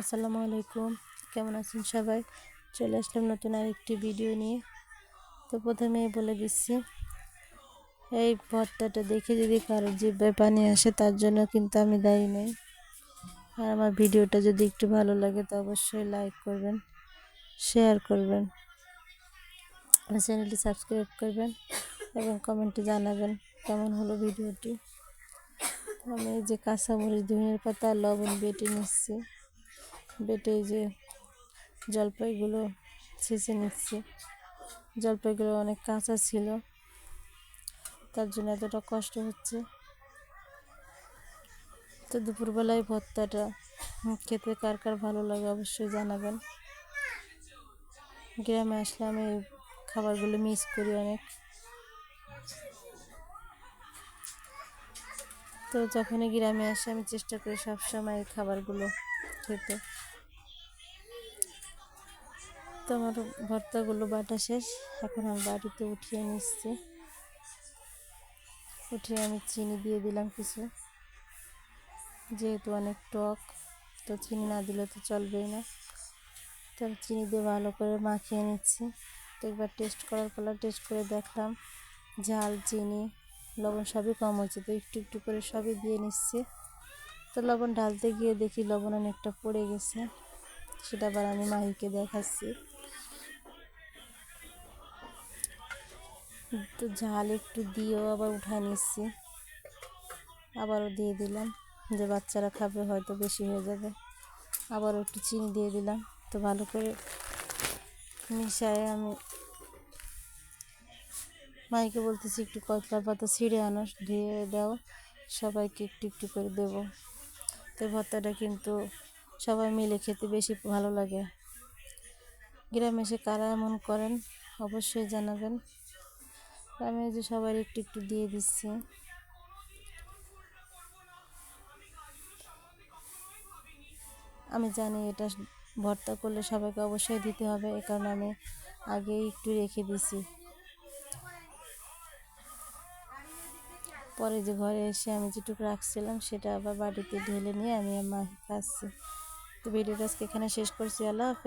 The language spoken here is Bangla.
আসসালামু আলাইকুম। কেমন আছেন সবাই? চলে আসলাম নতুন আরেকটি ভিডিও নিয়ে। তো প্রথমেই বলে দিচ্ছি, এই ভর্তাটা দেখে যদি কারোর জিব্বায় পানি আসে, তার জন্য কিন্তু আমি দায়ী নই। আর আমার ভিডিওটা যদি একটু ভালো লাগে, তো অবশ্যই লাইক করবেন শেয়ার করবেন আমার চ্যানেলটি সাবস্ক্রাইব করবেন এবং কমেন্টে জানাবেন কেমন হলো ভিডিওটি আমি যে কাঁচামরিচ, ধনিয়ার পাতা, লবণ বেটে নিচ্ছি। বেটে যে জলপাইগুলো ছেঁচে নিচ্ছি। জলপাইগুলো অনেক কাঁচা ছিল, তার জন্য এতটা কষ্ট হচ্ছে। তো দুপুরবেলায় ভর্তাটা খেতে কার কার ভালো লাগে অবশ্যই জানাবেন। গ্রামে আসলে আমি খাবারগুলো মিস করি অনেক। তো যখনই গ্রামে আসি আমি চেষ্টা করি সবসময় এই খাবারগুলো খেতে। তো আমার ভর্তাগুলো বাটা শেষ। এখন আমি বাড়িতে উঠিয়ে নিচ্ছি। উঠিয়ে আমি চিনি দিয়ে দিলাম কিছু। যেহেতু অনেক টক, তো চিনি না দিলে তো চলবেই না। তো চিনি দিয়ে ভালো করে মাখিয়ে নিচ্ছি। তো একবার টেস্ট করার পর টেস্ট করে দেখলাম, ঝাল, চিনি, লবণ সবই কম হয়েছে। তো একটু একটু করে সবই দিয়ে নিচ্ছি। তো লবণ ঢালতে গিয়ে দেখি লবণ অনেকটা পড়ে গেছে। সেটা আবার আমি মাহিকে দেখাচ্ছি। তো ঝাল একটু দিয়েও আবার উঠায় নিচ্ছি। আবারও দিয়ে দিলাম। যে বাচ্চারা খাবে হয়তো বেশি হয়ে যাবে। আবারও একটু চিনি দিয়ে দিলাম। তো ভালো করে মিশায় আমি মাইকে বলতেছি, একটু কতলা পাতা ছিঁড়ে আনো ধুয়ে দাও। সবাইকে একটু একটু করে দেব। তো ভর্তাটা কিন্তু সবাই মিলে খেতে বেশি ভালো লাগে। গ্রামে এসে কারা এমন করেন, অবশ্যই জানাবেন। আমি যে সবার একটু একটু দিয়ে দিচ্ছি। আমি জানি এটা ভর্তা করলে সবাইকে অবশ্যই দিতে হবে, এ কারণে আমি আগেই একটু রেখে দিছি পরে যে ঘরে এসে আমি যেটুকু রাখছিলাম সেটা আবার বাড়িতে ঢেলে নিয়ে আমি মা খাচ্ছি তো ভিডিওটা আজকে এখানে শেষ করছি। আল্লাহ হাফেজ।